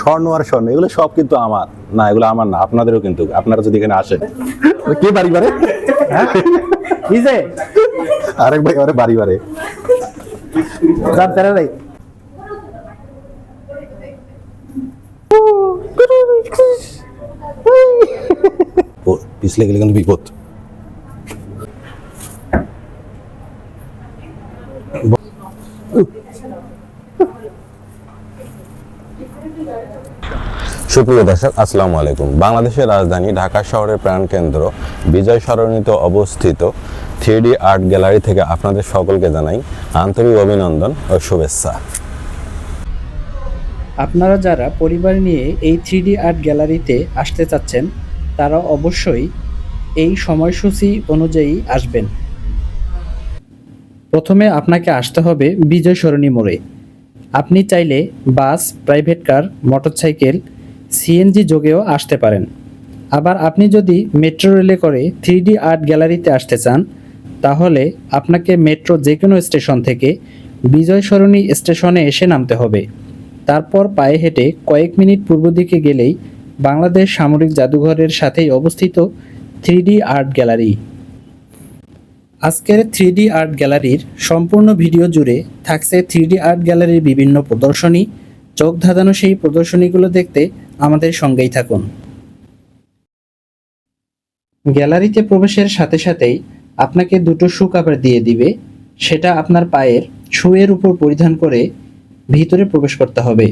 স্বর্ণ আর স্বর্ণ, এগুলো সব কিন্তু আমার। না, এগুলো আমার না, আপনাদেরও কিন্তু, আপনারা যদি এখানে আসেন। কে বাড়ি বাড়ে? কিসে আরেক ভাই, আরে বাড়ি বাড়ে। পিছলে গেলে কিন্তু বিপদ। সুপ্রিয় দর্শক, আসসালামু আলাইকুম। বাংলাদেশের রাজধানী ঢাকা শহরের প্রাণকেন্দ্র বিজয় সরণিতে অবস্থিত থ্রি আর্ট গ্যালারি থেকে আপনাদের সকলকে জানাই আন্তরিক অভিনন্দন ও শুভেচ্ছা। আপনারা যারা পরিবার নিয়ে এই থ্রি আর্ট গ্যালারিতে আসতে চাচ্ছেন, তারা অবশ্যই এই সময়সূচি অনুযায়ী আসবেন। প্রথমে আপনাকে আসতে হবে বিজয় সরণি মোড়ে। আপনি চাইলে bus, private car, motorcycle, CNG যোগেও আসতে পারেন। আবার আপনি যদি মেট্রো রেলে করে থ্রি আর্ট গ্যালারিতে আসতে চান, তাহলে আপনাকে মেট্রো যে কোনো স্টেশন থেকে বিজয় সরণি স্টেশনে এসে নামতে হবে। তারপর পায়ে হেঁটে কয়েক মিনিট পূর্ব দিকে গেলেই বাংলাদেশ সামরিক জাদুঘরের সাথেই অবস্থিত থ্রি আর্ট গ্যালারি। আজকের থ্রি আর্ট গ্যালারির সম্পূর্ণ ভিডিও জুড়ে থাকছে থ্রি আর্ট গ্যালারির বিভিন্ন প্রদর্শনী। চোখ ধাঁধানো সেই প্রদর্শনীগুলো দেখতে আমাদের সঙ্গেই থাকুন। গ্যালারিতে প্রবেশের সাথে সাথেই আপনাকে দুটো শু কাপড় দিয়ে দিবে। সেটা আপনার পায়ের শুয়ের উপর পরিধান করে ভিতরে প্রবেশ করতে হবে।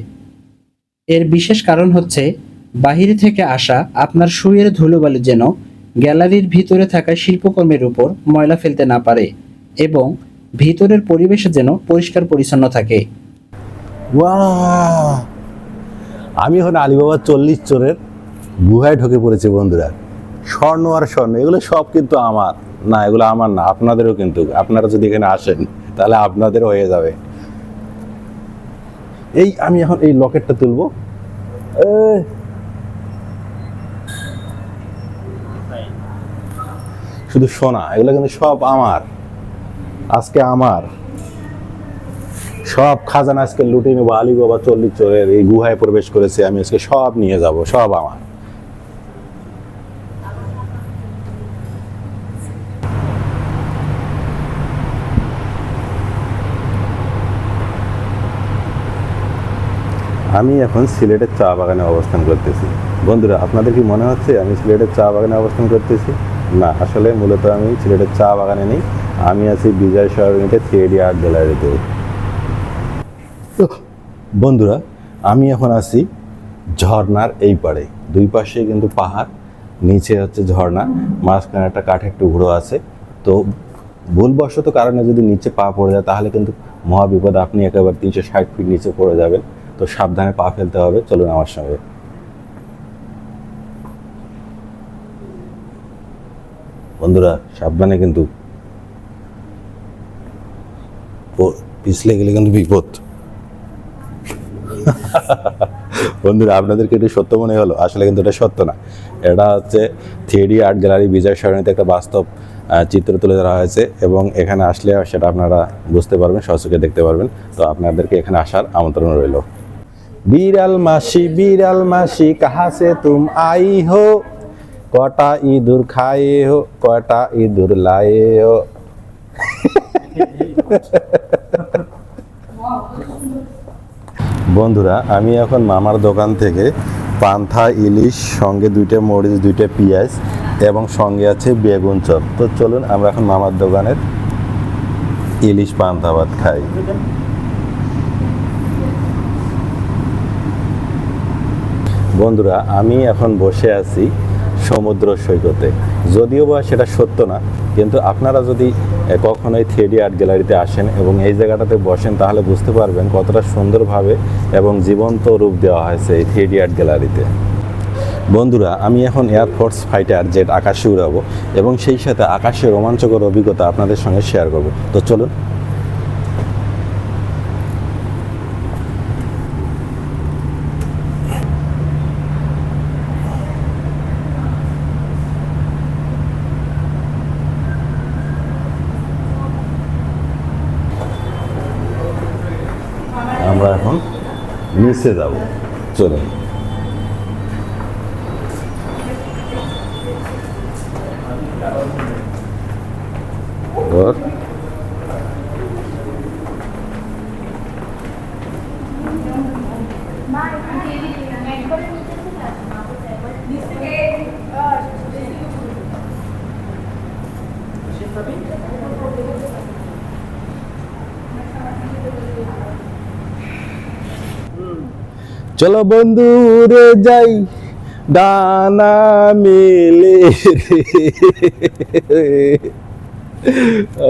এর বিশেষ কারণ হচ্ছে, বাহিরে থেকে আসা আপনার শুয়ের ধুলোবালি যেন গ্যালারির ভিতরে থাকা শিল্পকর্মের উপর ময়লা ফেলতে না পারে এবং ভিতরের পরিবেশ যেন পরিষ্কার পরিচ্ছন্ন থাকে! আমি এখন আলিবাবা চল্লিশ চোরের গুহায় ঢুকে পড়েছি বন্ধুরা। স্বর্ণ আর স্বর্ণ, এগুলো সব কিন্তু আমার। না, এগুলো আমার না, আপনাদেরও কিন্তু। আপনারা যদি এখানে আসেন, তাহলে আপনাদেরও হয়ে যাবে। এই, আমি এখন এই লকেটটা তুলবো। শুধু সোনা, এগুলো কিন্তু সব আমার। আজকে আমার। সব খাজানা আজকে লুটে নেব আলী বাবা চল্লিশ চোরের এই গুহায় প্রবেশ করেছে, আমি আজকে সব নিয়ে যাব, সব আমার। আমি এখন সিলেটের চা বাগানে অবস্থান করতেছি। বন্ধুরা, আপনাদের কি মনে হচ্ছে আমি সিলেটের চা বাগানে অবস্থান করতেছি? না, আসলে মূলত আমি সিলেটের চা বাগানে নেই। আমি আছি বিজয় সরণিতে থ্রি আর্ট গ্যালারিতে। বন্ধুরা, আমি এখন আছি ঝর্ণার এই পাড়ে। দুই পাশে কিন্তু পাহাড়, নিচে হচ্ছে ঝর্ণা, মাঝখানে একটা কাঠের টুকরো আছে। তো ভুলবশত কারণে যদি নিচে পা পড়ে যায়, তাহলে কিন্তু মহাবিপদ, আপনি একেবারে তিনশো ষাট ফিট নিচে পড়ে যাবেন। তো সাবধানে পা ফেলতে হবে, চলুন আমার সঙ্গে। বন্ধুরা, সাবধানে কিন্তু পিছলে গেলে কিন্তু বিপদ। বন্ধুরা, আপনাদেরকে এটা সত্য মনে হলো? আসলে কিন্তু এটা সত্য না। এটা হচ্ছে থ্রি আর্ট গ্যালারি বিজয় সরণিতে একটা বাস্তব চিত্র তুলে ধরা হয়েছে এবং এখানে আসলে সেটা আপনারা বুঝতে পারবেন সচকে দেখতে পারবেন। তো আপনাদেরকে এখানে আসার আমন্ত্রণ রইল। বিড়াল মাসি বিড়াল মাসি কাহা সে তুম আই হো কটা ইঁদুর খায়ে হো কটা ইঁদুর লায়ে হো বন্ধুরা, আমি এখন মামার দোকান থেকে পান্থা ইলিশ, সঙ্গে দুইটা মরিচ, দুইটা পেঁয়াজ এবং সঙ্গে আছে বেগুন চপ। তো চলুন, আমরা এখন মামার দোকানের ইলিশ পান্থা ভাত খাই। বন্ধুরা, আমি এখন বসে আছি সমুদ্র সৈকতে। যদিও বা সেটা সত্য না, কিন্তু আপনারা যদি কখনোই থ্রি আর্ট গ্যালারিতে আসেন এবং এই জায়গাটাতে বসেন, তাহলে বুঝতে পারবেন কতটা সুন্দরভাবে এবং জীবন্ত রূপ দেওয়া হয়েছে এই থ্রি আর্ট গ্যালারিতে। বন্ধুরা, আমি এখন এয়ারফোর্স ফাইটার জেট আকাশে উড়াবো এবং সেই সাথে আকাশে রোমাঞ্চকর অভিজ্ঞতা আপনাদের সঙ্গে শেয়ার করব। তো চলুন আমরা এখন নিচে যাব চলুন ওর চলো বন্ধু রে যাই, ডানা মেলে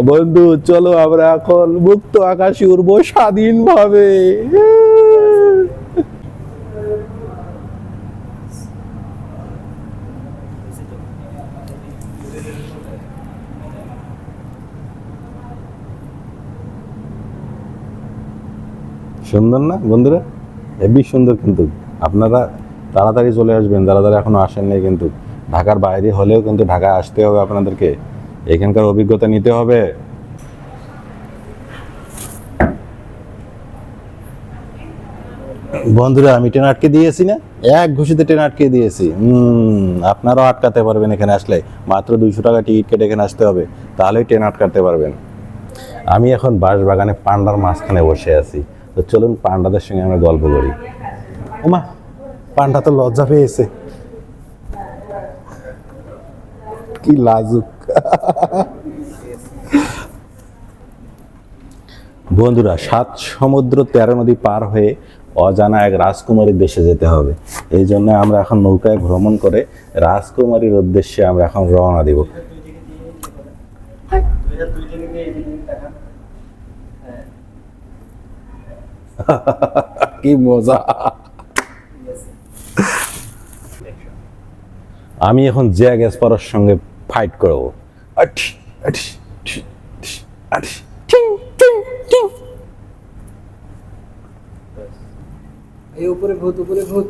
বন্ধু, চলো আমরা এখন মুক্ত আকাশে উড়বো স্বাধীনভাবে। সুন্দর না, বন্ধুরা? হেবি সুন্দর কিন্তু আপনারা তাড়াতাড়ি চলে আসবেন, যারা যারা এখনও আসেন নাই কিন্তু। ঢাকার বাইরে হলেও কিন্তু ঢাকায় আসতে হবে আপনাদেরকে। এখানকার অভিজ্ঞতা নিতে হবে। বন্ধুরা, আমি ট্রেন আটকে দিয়েছি না? এক ঘুষিতে ট্রেন আটকে দিয়েছি। আপনারাও আটকাতে পারবেন এখানে আসলে। মাত্র দুইশো টাকা টিকিট কেটে এখানে আসতে হবে। তাহলেই ট্রেন আটকাতে পারবেন। আমি এখন বাঁশবাগানে পান্ডার মাঝখানে বসে আছি। তো চলুন পান্ডাদের সঙ্গে আমরা গল্প করি। ওমা পান্ডা তো লজ্জা পেয়েছে। কি লাজুক। বন্ধুরা সাত সমুদ্র তেরো নদী পার হয়ে অজানা এক রাজকুমারীর দেশে যেতে হবে। এই জন্য আমরা এখন নৌকায় ভ্রমণ করে রাজকুমারীর উদ্দেশ্যে আমরা এখন রওনা দিব। কি মজা। আমি এখন জ্যাক এসপারের সঙ্গে ফাইট করব। এই উপরে ভূত উপরে ভূত।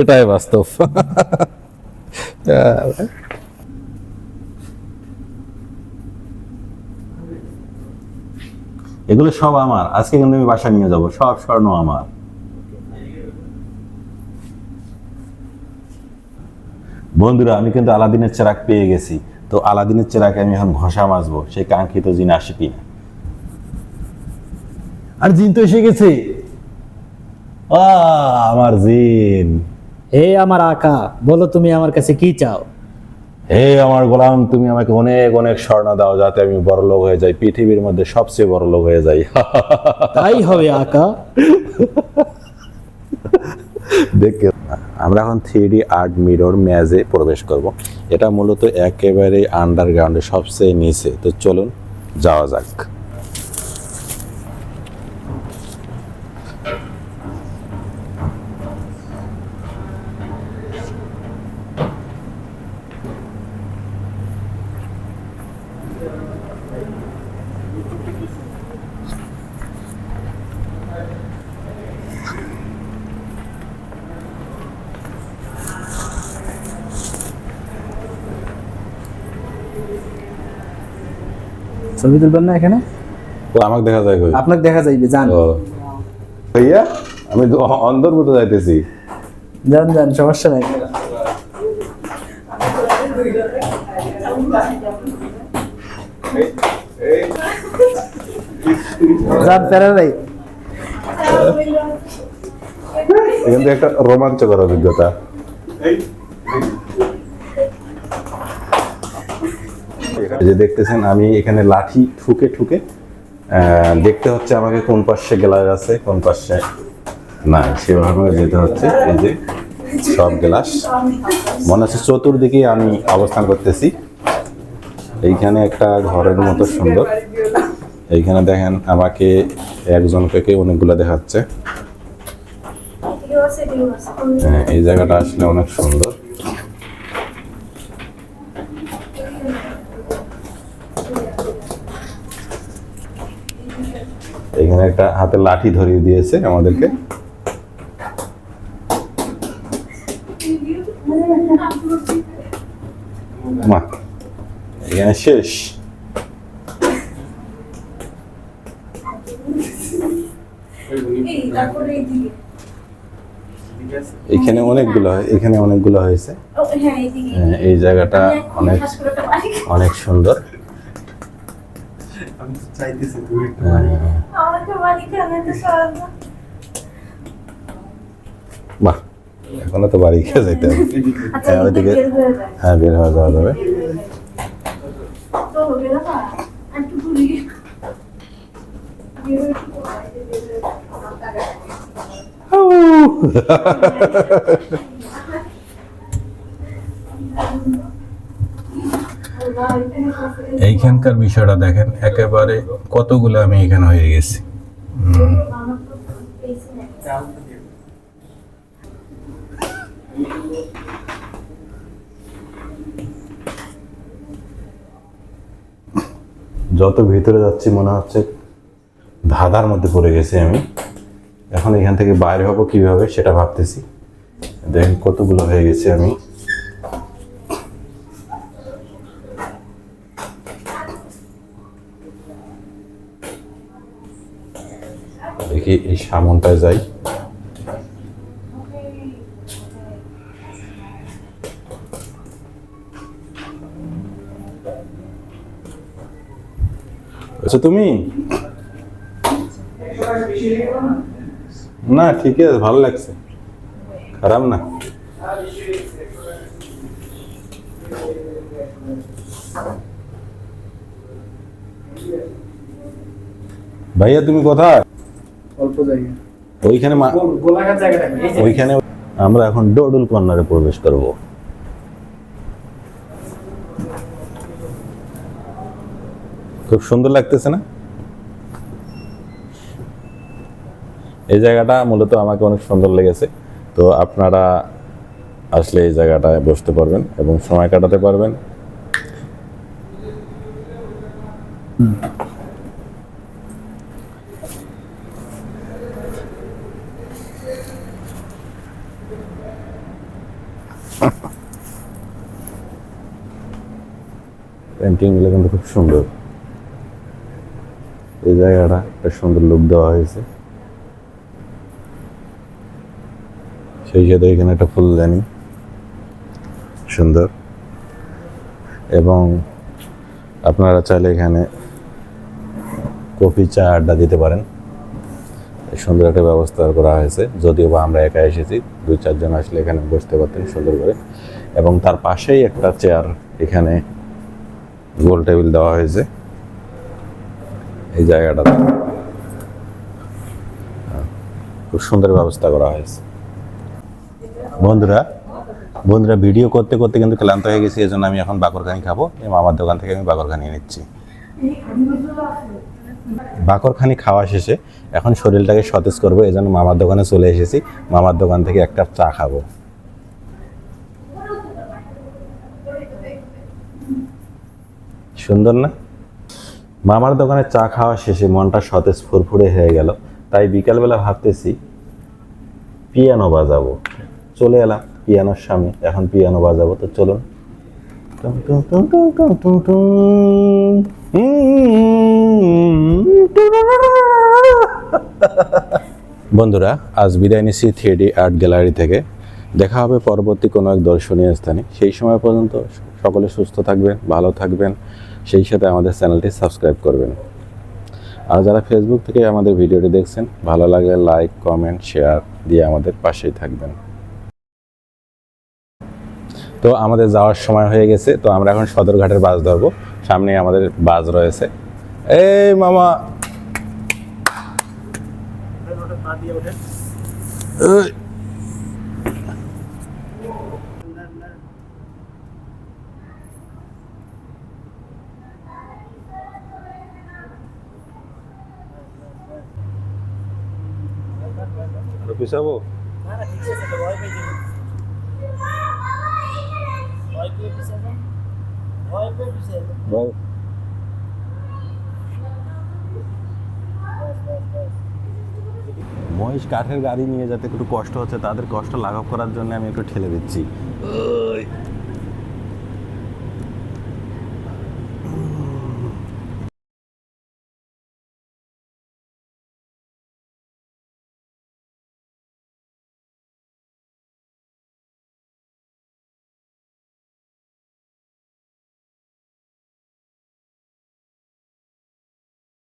এটাই বাস্তব। এগুলো সব আমার। আজকে কিন্তু আমি বাসা নিয়ে যাব। সব স্বর্ণ আমার। বন্ধুরা, আমি কিন্তু আলাদিনের চেরাক পেয়ে গেছি। তো আলাদিনের চেরাকে আমি এখন ঘষা মাজবো। সেই কাঙ্ক্ষিত জিন আসে কিনা? আর জিন তো এসে গেছে। আমার জিন। হে আমার আকা, বলো তুমি আমার কাছে কি চাও? হে আমার গোলাম তুমি আমাকে অনেক অনেক স্বর্ণ দাও যাতে আমি বড় লোক হয়ে যাই পৃথিবীর মধ্যে সবচেয়ে বড় লোক হয়ে যাই। তাই হবে আকা। দেখে আমরা এখন থ্রি ডি আর্ট মিরর ম্যাজে প্রবেশ করব। এটা মূলত একেবারে আন্ডারগ্রাউন্ডে সবচেয়ে নিচে। তো চলুন যাওয়া যাক। ছবি তুলবেন না এখানে? তো আমাকে দেখা যায় কই? আপনাকে দেখা যাইবে যান। ও। ভাইয়া আমি তো অন্ধর মতো যাইতেছি। যান যান সমস্যা নাই। যান প্যারা নাই। এখান থেকে একটা রোমাঞ্চকর অভিজ্ঞতা। এই যে দেখতেছেন আমি এখানে লাঠি ঠুকে ঠুকে দেখতে হচ্ছে আমাকে কোন পাশে গ্লাস আছে কোন পাশে না সেভাবে যেতে হচ্ছে। এই যে সব গ্লাস। মনে হচ্ছে চতুর্দিকে আমি অবস্থান করতেছি। এইখানে একটা ঘরের মতো সুন্দর। এইখানে দেখেন আমাকে একজনকে অনেকগুলো দেখাচ্ছে। হ্যাঁ, এই জায়গাটা আসলে অনেক সুন্দর। এখানে একটা হাতে লাঠি ধরিয়ে দিয়েছে আমাদেরকে। এখানে শেষ। এখানে অনেকগুলো এখানে অনেকগুলো হয়েছে। হ্যাঁ এই জায়গাটা অনেক। অনেক সুন্দর। আমি চাইতেছি তুমি বাহ এখনও তো বাড়ি খেয়ে যাইতে হবে। আচ্ছা হ্যাঁ, ওইদিকে- হয়ে হ্যাঁ বের হওয়া যাওয়া যাবে। হয়ে এইখানকার বিষয়টা দেখেন একেবারে কতগুলো আমি এখানে হয়ে গেছি আমার তো পেয়েছি না। চালটা দিয়ে যত ভিতরে যাচ্ছি মনে হচ্ছে ধাঁধার মধ্যে পড়ে গেছি আমি। এখন এখান থেকে বাইরে হব কীভাবে সেটা ভাবতেছি। দেখেন কতগুলো হয়ে গেছে আমি। দেখি এই সামনটায় যাই। আচ্ছা তুমি? না ঠিক আছে ভালো লাগছে। খারাপ না। ভাইয়া তুমি কোথায়? অল্প জায়গা। ওইখানে ওইখানে আমরা এখন ডোডুল কর্নারে প্রবেশ করব। খুব সুন্দর লাগতেছে না? এই জায়গাটা মূলত আমাকে অনেক সুন্দর লেগেছে। তো আপনারা আসলে এই জায়গাটায় বসতে পারবেন এবং সময় কাটাতে পারবেন। পেন্টিংগুলো কিন্তু খুব সুন্দর। এই জায়গাটা একটা সুন্দর লুক দেওয়া হয়েছে। সেই সাথে এখানে একটা ফুলদানি, সুন্দর। এবং আপনারা চাইলে এখানে কফি, চা আড্ডা দিতে পারেন। সুন্দর একটা ব্যবস্থা করা হয়েছে। যদিও বা আমরা একা এসেছি, দুই, চারজন আসলে এখানে বসতে পারতেন সুন্দর করে। এবং তার পাশেই একটা চেয়ার এখানে গোল টেবিল দেওয়া হয়েছে। এই জায়গাটাতে হ্যাঁ, খুব সুন্দর ব্যবস্থা করা হয়েছে। বন্ধুরা বন্ধুরা ভিডিও করতে করতে কিন্তু ক্লান্ত হয়ে গেছি এজন্য আমি এখন বাকরখানি খাব। মামার দোকান থেকে আমি বাকরখানি নিচ্ছি। বাকরখানি খাওয়া শেষে এখন শরীরটাকে সতেজ করব এই জন্য মামার দোকানে চলে এসেছি। মামার দোকান থেকে একটা চা খাব। সুন্দর না? মামার দোকানে চা খাওয়া শেষে মনটা সতেজ ফুরফুরে হয়ে গেল। তাই বিকালবেলা ভাবতেছি, পিয়ানো বাজাবো। চলে এলাম পিয়ানোর সামনে। এখন পিয়ানো বাজাবো, তো চলুন। বন্ধুরা, আজ বিদায় নিচ্ছি থ্রি আর্ট গ্যালারি থেকে। দেখা হবে পরবর্তী কোনো এক দর্শনীয় স্থানে। সেই সময় পর্যন্ত সকলে সুস্থ থাকবেন, ভালো থাকবেন। সেই সাথে আমাদের চ্যানেলটি সাবস্ক্রাইব করবেন। আর যারা ফেসবুক থেকে আমাদের ভিডিওটি দেখছেন, ভালো লাগলে লাইক কমেন্ট শেয়ার দিয়ে আমাদের পাশেই থাকবেন। তো আমাদের যাওয়ার সময় হয়ে গেছে, তো আমরা এখন সদরঘাটের বাস ধরবো। সামনে আমাদের বাস রয়েছে। এই মামা। বল। মহিষ কাঠের গাড়ি নিয়ে যাতে একটু কষ্ট হচ্ছে তাদের কষ্ট লাঘব করার জন্য আমি একটু ঠেলে দিচ্ছি।